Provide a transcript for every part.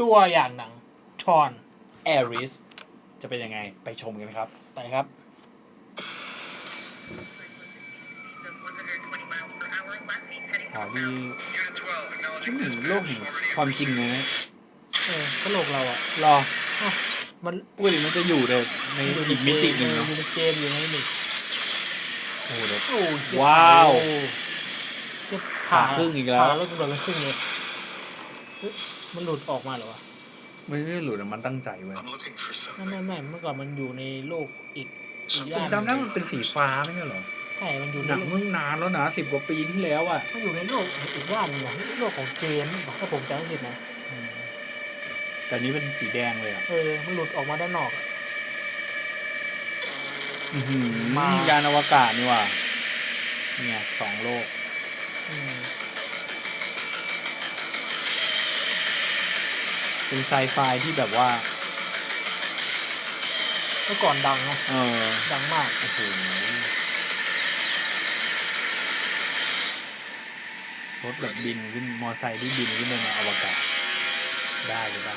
ตัวอย่างหนังชอนแอริสจะเป็นยังไงไปชมกันครับ ไปครับอ๋อนี่นี่เหมือนโลกแห่งความจริงเลยนะเออก็โลกเราอะรออ้าวมันอุ้ยมันจะอยู่ในในอีกมิติหนึ่งเนาะอยู่ในเกมอยู่ในนี่โอ้โหเดี๋ยว โอ้ยว้าวจะผ่าครึ่งอีกแล้ว ผ่ารถตำรวจไปครึ่งเลยเฮ้ย มันหลุดออกมาเหรอวะไม่ได้หลุดอะมันตั้งใจไว้ I'm looking for ไม่ something. ไม่ไม่เมื่อก่อนมันอยู่ในโลกอีกอีกผมย่านจำได้มันเป็นสีฟ้าไม่ใช่เหรอใช่มันอยู่หในนังโลกเมื่อนานแล้วนะสิบกว่าปีที่แล้วอะมันอยู่ในโลกอีกด้านหนึงอะโลกของเกมถ้าผมจำไม่ผิดนะแต่นี้เป็นสีแดงเลยอะเออมันหลุดออกมาด้านนอกอะ อื้อหือมายานอวกาศนี่ว่ะเนี่ยสองโลกอืม เป็นไซไฟที่แบบว่าเมื่อก่อนดังนะเออดังมากโอ้โหรถแบบบินขึ้นมอไซค์ที่บินขึ้นไปในอวกาศ ได้หรือเปล่า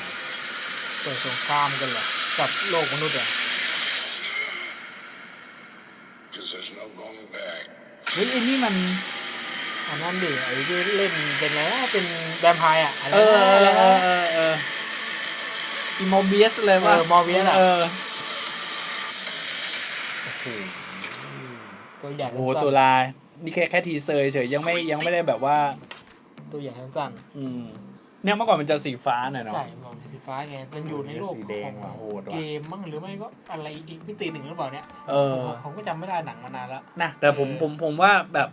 เปิดสงครามกันเหรอกับโลกมนุษย์อะ Because there's no going back. เฮ้ยไอ้นี่มันอันนั้นดิไอ้ที่เล่นเป็นอะไรนะเป็นแวมไพร์อะอะไรเออนะ เออะไรอเอนะอเออเอออีโมเบียสเลยว่าเออ Morbius อะ เออโอ้โหตัวใหญ่โอ้โหสั้นๆตัวลายนี่แค่แค่ทีเซอร์เฉยยังไม่ยังไม่ได้แบบว่า ตัวใหญ่สั้นอืม เนี่ยเมื่อก่อนมันจะสีฟ้าหน่อยๆเนาะ ใช่มองสีฟ้าไงมันอยู่ในโลกสีแดงของว่ะโหดว่ะ เกมมั้งหรือไม่ก็อะไรอีกมิติหนึ่งหรือเปล่าเนี่ยเออ ผมผมก็จำไม่ได้หนังมานานแล้ว นะแต่ผมเออ ผมผมว่าแบบ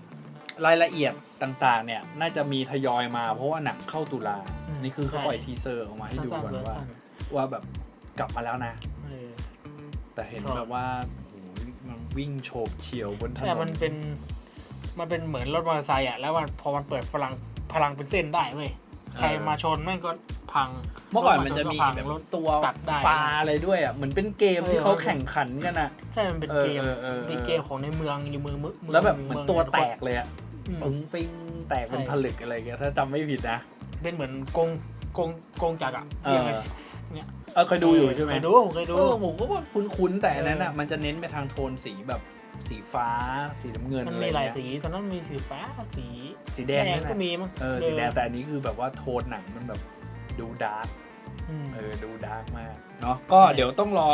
รายละเอียดต่างๆ เนี่ย น่าจะมีทยอยมาเพราะว่าหนังเข้าตุลา นี่คือเขาปล่อยทีเซอร์ออกมาให้ดูสั้นก่อนๆเวอร์ว่า สั้น ว่าแบบกลับมาแล้วนะ เออ แต่เห็นครับ แบบว่าโอ้โหมันวิ่งโฉบเฉี่ยวบนถนแต่นมันเป็นมันเป็นเหมือนรถมอเตอร์ไซค์อะแล้วมันพอมันเปิดพลังพลังเป็นเส้นได้เว้ยใครมาชนแม่งก็พังเมื่อก่อนมันจะมีรถาชแบก็บพังรถ ตัวตัดได้ปลาอะไรด้วยอะเหมือนเป็นเกมที่เออเขาแข่งขันกันอะ ใช่มันเป็นเออเกมเออเออ เป็นเกมของในเมืองอยู่เมืองมืองแล้วแบบเหมือนตัวแตกเลยอะอืม ปึ้งปิ้งแตกเป็นใช่ ผลึกอะไรเงี้ยถ้าจำไม่ผิดนะ เป็นเหมือนกง กงกงจักรอะเออเรียกไงเนี่ยเออเคยดูอยู่ใช่ไหมเคยดูเคยดู เออผมก็ว่าคุ้นๆแต่อันนั้นอะเออมันจะเน้นไปทางโทนสีแบบสีฟ้า สีน้ำเงินมันอะไรมีหลายเงี้ยสีตอนนั้นมีสีฟ้าสีสีแดงนั่นแหก็ละมีมั้งเออสีแดงแต่อันนี้คือแบบว่าโทนหนังมันแบบดูดาร์กอืม เออดูดาร์กมากเนาะก็เดี๋ยวต้องรอ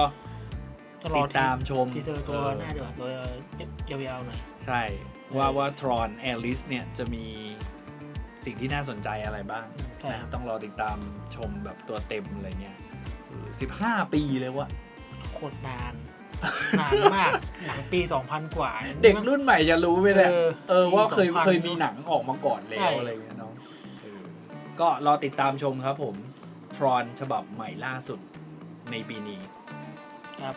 ต้องรติอดตามชมทีเซอร์ตัวเออหน้าดีกว่าตัวยาวๆหน่อย ใช่ว่าว่าทรอนแอลิสเนี่ยจะมีสิ่งที่น่าสนใจอะไรบ้างใช่ นะครับต้องรอติดตามชมแบบตัวเต็มอะไรเงี้ยสิบห้าปีเลยวะโคตรนาน นานมาก หนังปี 2000 กว่า เด็กรุ่นใหม่จะรู้ไหมเนี่ยเออเออว่าเคยปี2000เคยมีหนังออกมาก่อนแล้ใช่วอะไรเงี้ยเนาะเออก็รอติดตามชมครับผมทรอนฉบับใหม่ล่าสุดในปีนี้ ครับ